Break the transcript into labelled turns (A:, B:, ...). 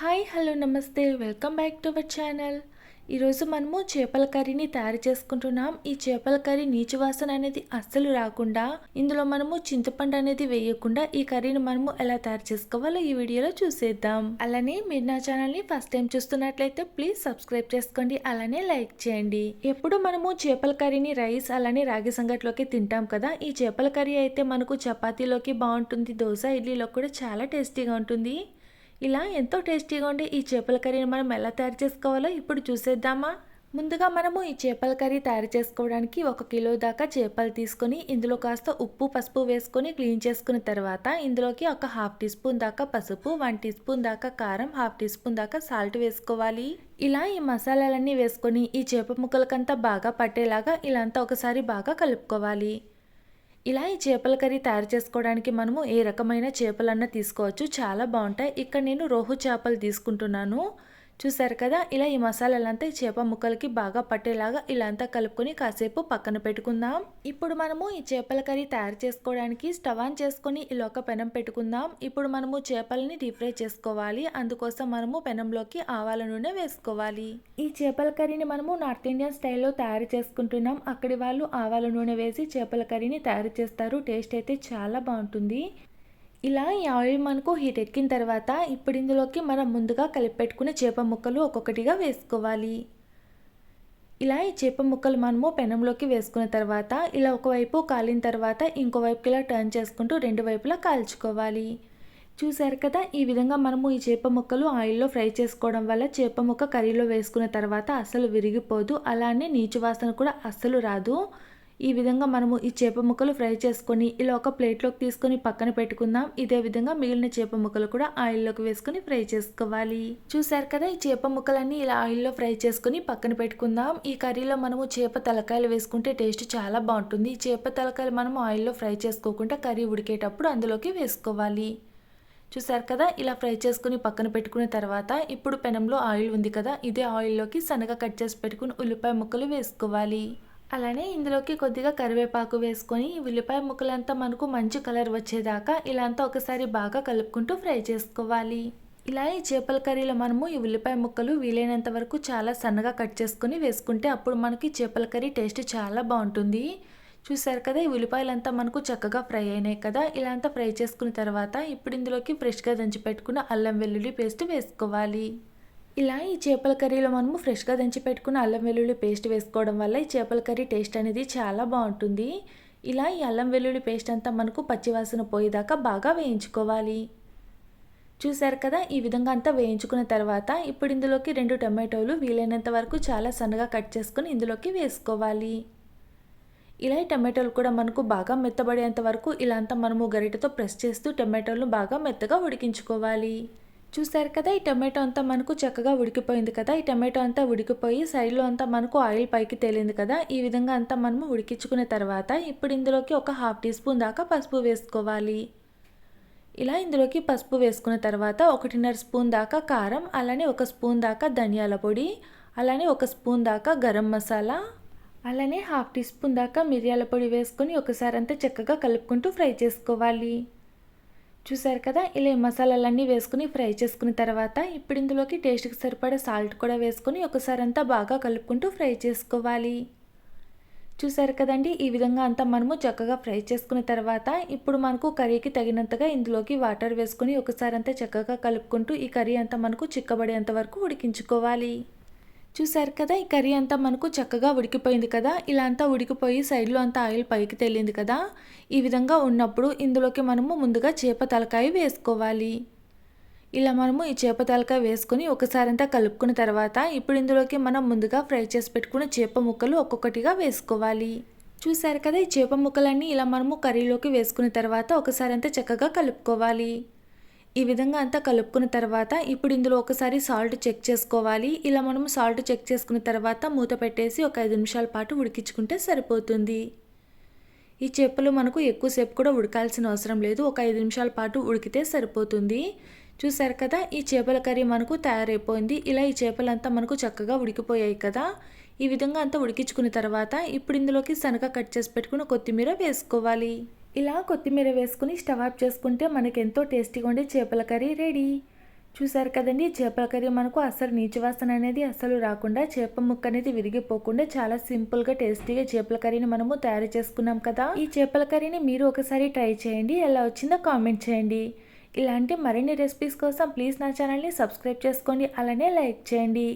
A: Hi hello నమస్తే. Welcome back to our channel. ఈరోజు మనము చేపల కర్రీని తయారు చేసుకుంటున్నాం. ఈ చేపల కర్రీ నీచు వాసన అనేది అస్సలు రాకుండా ఇందులో మనము చింతపండు అనేది వేయకుండా ఈ కర్రీని మనము ఎలా తయారు చేసుకోవాలో ఈ వీడియోలో చూసేద్దాం. అలానే మీరు నా ఛానల్ని ఫస్ట్ టైం చూస్తున్నట్లయితే ప్లీజ్ సబ్స్క్రైబ్ చేసుకోండి అలానే లైక్ చేయండి. ఎప్పుడు మనము చేపల కర్రీని రైస్ అలానే రాగి సంగట్లోకి తింటాం కదా ఈ చేపల కర్రీ అయితే మనకు చపాతీలోకి బాగుంటుంది దోశ ఇడ్లీలో కూడా చాలా టేస్టీగా ఉంటుంది. ఇలా ఎంతో టేస్టీగా ఉండే ఈ చేపల కర్రీని మనం ఎలా తయారు చేసుకోవాలో ఇప్పుడు చూసేద్దామా? ముందుగా మనము ఈ చేపల కర్రీ తయారు చేసుకోవడానికి ఒక కిలో దాకా చేపలు తీసుకొని ఇందులో కాస్త ఉప్పు పసుపు వేసుకొని క్లీన్ చేసుకున్న తర్వాత ఇందులోకి ఒక హాఫ్ టీ స్పూన్ దాకా పసుపు వన్ టీ స్పూన్ దాకా కారం హాఫ్ టీ స్పూన్ దాకా సాల్ట్ వేసుకోవాలి. ఇలా ఈ మసాలాలన్నీ వేసుకొని ఈ చేప ముక్కలకంతా బాగా పట్టేలాగా ఇలా అంతా ఒకసారి బాగా కలుపుకోవాలి. ఇలా ఈ చేపల కర్రీ తయారు చేసుకోవడానికి మనము ఏ రకమైన చేపలన్నా తీసుకోవచ్చు. చాలా బాగుంటాయి. ఇక్కడ నేను రోహు చేపలు తీసుకుంటున్నాను. చూసారు కదా ఇలా ఈ మసాలాలంతా ఈ చేప ముక్కలకి బాగా పట్టేలాగా ఇలా అంతా కలుపుకొని కాసేపు పక్కన పెట్టుకుందాం. ఇప్పుడు మనము ఈ చేపల కర్రీ తయారు చేసుకోవడానికి స్టవ్ ఆన్ చేసుకొని ఇలా ఒక పెనం పెట్టుకుందాం. ఇప్పుడు మనము చేపలని డీప్ ఫ్రై చేసుకోవాలి. అందుకోసం మనము పెనంలోకి ఆవాల నూనె వేసుకోవాలి. ఈ చేపల కర్రీని మనము నార్త్ ఇండియన్ స్టైల్లో తయారు చేసుకుంటున్నాం. అక్కడి వాళ్ళు ఆవాల నూనె వేసి చేపల కర్రీని తయారు చేస్తారు. టేస్ట్ అయితే చాలా బాగుంటుంది. ఇలా ఈ ఆయిల్ మనకు హీట్ ఎక్కిన తర్వాత ఇప్పుడు ఇందులోకి మనం ముందుగా కలిపెట్టుకునే చేప ముక్కలు ఒక్కొక్కటిగా వేసుకోవాలి. ఇలా ఈ చేప ముక్కలు మనము పెనంలోకి వేసుకున్న తర్వాత ఇలా ఒకవైపు కాలిన తర్వాత ఇంకోవైపుకి ఇలా టర్న్ చేసుకుంటూ రెండు వైపులా కాల్చుకోవాలి. చూశారు కదా ఈ విధంగా మనము ఈ చేప ముక్కలు ఆయిల్లో ఫ్రై చేసుకోవడం వల్ల చేప ముక్క కర్రీలో వేసుకున్న తర్వాత అస్సలు విరిగిపోదు. అలానే నీచు వాసన కూడా అస్సలు రాదు. ఈ విధంగా మనము ఈ చేప ముక్కలు ఫ్రై చేసుకొని ఇలా ఒక ప్లేట్లోకి తీసుకొని పక్కన పెట్టుకుందాం. ఇదే విధంగా మిగిలిన చేప ముక్కలు కూడా ఆయిల్లోకి వేసుకొని ఫ్రై చేసుకోవాలి. చూసారు కదా ఈ చేప ముక్కలన్నీ ఇలా ఆయిల్లో ఫ్రై చేసుకుని పక్కన పెట్టుకుందాం. ఈ కర్రీలో మనము చేప తలకాయలు వేసుకుంటే టేస్ట్ చాలా బాగుంటుంది. ఈ చేప తలకాయలు మనము ఆయిల్లో ఫ్రై చేసుకోకుండా కర్రీ ఉడికేటప్పుడు అందులోకి వేసుకోవాలి. చూసారు కదా ఇలా ఫ్రై చేసుకుని పక్కన పెట్టుకున్న తర్వాత ఇప్పుడు పెనంలో ఆయిల్ ఉంది కదా ఇదే ఆయిల్లోకి సన్నగా కట్ చేసి పెట్టుకుని ఉల్లిపాయ ముక్కలు వేసుకోవాలి. అలానే ఇందులోకి కొద్దిగా కరివేపాకు వేసుకొని ఉల్లిపాయ ముక్కలంతా మనకు మంచి కలర్ వచ్చేదాకా ఇలా అంతా ఒకసారి బాగా కలుపుకుంటూ ఫ్రై చేసుకోవాలి. ఇలా ఈ చేపల కర్రీలో మనము ఈ ఉల్లిపాయ ముక్కలు వీలైనంత వరకు చాలా సన్నగా కట్ చేసుకొని వేసుకుంటే అప్పుడు మనకి చేపల కర్రీ టేస్ట్ చాలా బాగుంటుంది. చూసారు కదా ఈ ఉల్లిపాయలంతా మనకు చక్కగా ఫ్రై అయినాయి కదా. ఇలా అంతా ఫ్రై చేసుకున్న తర్వాత ఇప్పుడు ఇందులోకి ఫ్రెష్గా దంచి పెట్టుకున్న అల్లం వెల్లుల్లి పేస్ట్ వేసుకోవాలి. ఇలా ఈ చేపల కర్రీలో మనము ఫ్రెష్గా దంచి పెట్టుకున్న అల్లం వెల్లుల్లి పేస్ట్ వేసుకోవడం వల్ల ఈ చేపల కర్రీ టేస్ట్ అనేది చాలా బాగుంటుంది. ఇలా ఈ అల్లం వెల్లుల్లి పేస్ట్ అంతా మనకు పచ్చివాసన పోయేదాకా బాగా వేయించుకోవాలి. చూసారు కదా ఈ విధంగా అంతా వేయించుకున్న తర్వాత ఇప్పుడు ఇందులోకి రెండు టమాటోలు వీలైనంత వరకు చాలా సన్నగా కట్ చేసుకుని ఇందులోకి వేసుకోవాలి. ఇలా ఈ టమాటోలు కూడా మనకు బాగా మెత్తబడేంత వరకు ఇలా అంతా మనము గరిటతో ప్రెస్ చేస్తూ టమాటోలను బాగా మెత్తగా ఉడికించుకోవాలి. చూసారు కదా ఈ టమాటో అంతా మనకు చక్కగా ఉడికిపోయింది కదా ఈ టమాటో అంతా ఉడికిపోయి సైడ్లో అంతా మనకు ఆయిల్ పైకి తేలింది కదా ఈ విధంగా అంతా మనము ఉడికించుకున్న తర్వాత ఇప్పుడు ఇందులోకి ఒక హాఫ్ టీ స్పూన్ దాకా పసుపు వేసుకోవాలి. ఇలా ఇందులోకి పసుపు వేసుకున్న తర్వాత ఒకటిన్నర స్పూన్ దాకా కారం అలానే ఒక స్పూన్ దాకా ధనియాల పొడి అలానే ఒక స్పూన్ దాకా గరం మసాలా అలానే హాఫ్ టీ స్పూన్ దాకా మిరియాల పొడి వేసుకొని ఒకసారి అంతా చక్కగా కలుపుకుంటూ ఫ్రై చేసుకోవాలి. చూసారు కదా ఇలా మసాలాలన్నీ వేసుకుని ఫ్రై చేసుకున్న తర్వాత ఇప్పుడు ఇందులోకి టేస్ట్కి సరిపడా సాల్ట్ కూడా వేసుకుని ఒకసారి అంతా బాగా కలుపుకుంటూ ఫ్రై చేసుకోవాలి. చూసారు కదండి ఈ విధంగా అంతా మనము చక్కగా ఫ్రై చేసుకున్న తర్వాత ఇప్పుడు మనకు కర్రీకి తగినంతగా ఇందులోకి వాటర్ వేసుకొని ఒకసారి అంతా చక్కగా కలుపుకుంటూ ఈ కర్రీ అంతా మనకు చిక్కబడేంత వరకు ఉడికించుకోవాలి. చూసారు కదా ఈ కర్రీ అంతా మనకు చక్కగా ఉడికిపోయింది కదా ఇలా అంతా ఉడికిపోయి సైడ్లో అంతా ఆయిల్ పైకి తేలింది కదా ఈ విధంగా ఉన్నప్పుడు ఇందులోకి మనము ముందుగా చేప తలకాయ వేసుకోవాలి. ఇలా మనము ఈ చేప తలకాయ వేసుకొని ఒకసారి అంతా కలుపుకున్న తర్వాత ఇప్పుడు ఇందులోకి మనం ముందుగా ఫ్రై చేసి పెట్టుకున్న చేప ముక్కలు ఒక్కొక్కటిగా వేసుకోవాలి. చూసారు కదా ఈ చేప ముక్కలన్నీ ఇలా మనము కర్రీలోకి వేసుకున్న తర్వాత ఒకసారి అంతా చక్కగా కలుపుకోవాలి. ఈ విధంగా అంతా కలుపుకున్న తర్వాత ఇప్పుడు ఇందులో ఒకసారి సాల్ట్ చెక్ చేసుకోవాలి. ఇలా మనం సాల్ట్ చెక్ చేసుకున్న తర్వాత మూత పెట్టేసి ఒక ఐదు నిమిషాల పాటు ఉడికించుకుంటే సరిపోతుంది. ఈ చేపలు మనకు ఎక్కువసేపు కూడా ఉడకాల్సిన అవసరం లేదు. ఒక ఐదు నిమిషాల పాటు ఉడికితే సరిపోతుంది. చూసారు కదా ఈ చేపల కర్రీ మనకు తయారైపోయింది. ఇలా ఈ చేపలంతా మనకు చక్కగా ఉడికిపోయాయి కదా. ఈ విధంగా అంతా ఉడికించుకున్న తర్వాత ఇప్పుడు ఇందులోకి శనగ కట్ చేసి పెట్టుకుని కొత్తిమీర వేసుకోవాలి. ఇలా కొత్తిమీర వేసుకుని స్టవ్ ఆఫ్ చేసుకుంటే మనకు ఎంతో టేస్టీగా ఉండే చేపల కర్రీ రెడీ. చూసారు కదండి చేపల కర్రీ మనకు అసలు నీచు వాసన అనేది అసలు రాకుండా చేప ముక్క అనేది విరిగిపోకుండా చాలా సింపుల్గా టేస్టీగా చేపల కర్రీని మనము తయారు చేసుకున్నాం కదా. ఈ చేపల కర్రీని మీరు ఒకసారి ట్రై చేయండి ఎలా వచ్చిందో కామెంట్ చేయండి. ఇలాంటి మరిన్ని రెసిపీస్ కోసం ప్లీజ్ నా ఛానల్ని సబ్స్క్రైబ్ చేసుకోండి అలానే లైక్ చేయండి.